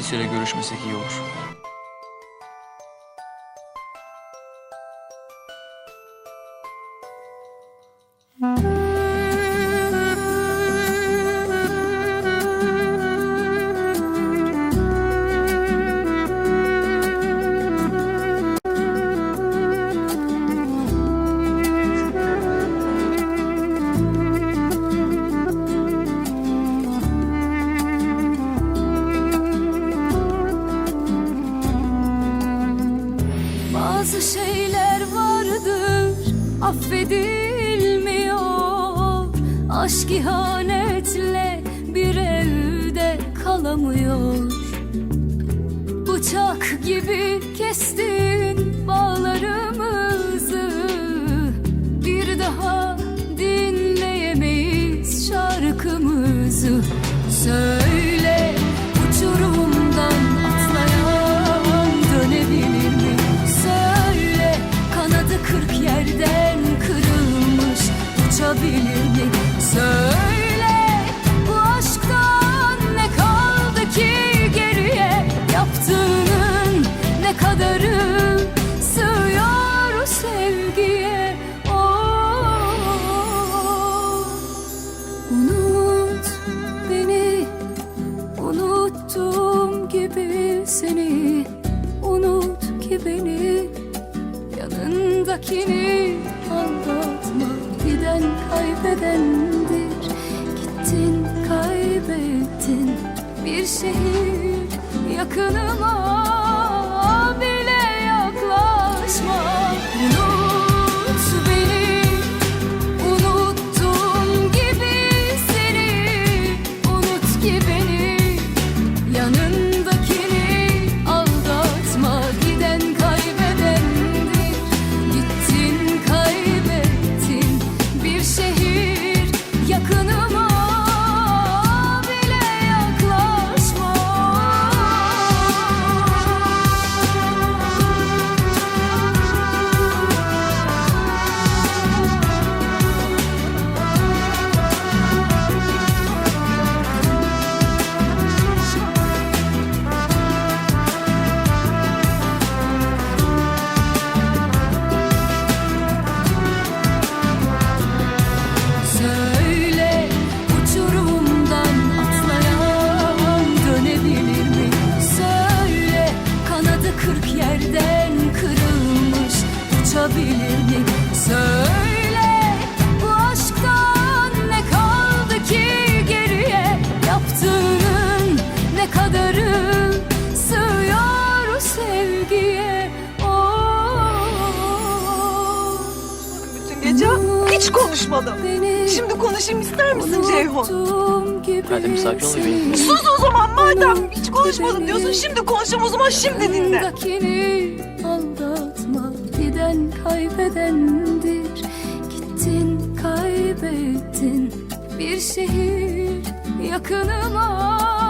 bir süre görüşmesek iyi olur. Bazı şeyler vardır. Affedilmiyor. Aşk ihanetle bir evde kalamıyor. Bıçak gibi kestin yerden kırılmış uçabilir mi? Söyle bu aşktan ne kaldı ki geriye? Yaptığının ne kadarı sığıyor sevgiye? Oh, Unut beni Unuttuğum gibi seni. Unut ki beni Yanındakini aldatma Giden kaybedendir. Gittin kaybettin. Bir şehir yakınıma uçabilir mi? Söyle bu aşktan ne kaldı ki geriye? Yaptığının ne kadarı sığıyor o sevgiye? Oh, Bütün gece hiç konuşmadım. Şimdi konuşayım ister misin Ceyhun? Hadi bir sakin ol bebeğim. Sus o zaman madem hiç konuşmadım diyorsun. Şimdi konuşalım o zaman şimdi dinle. Kaybedendir. Gittin kaybettin. Bir şehir yakınıma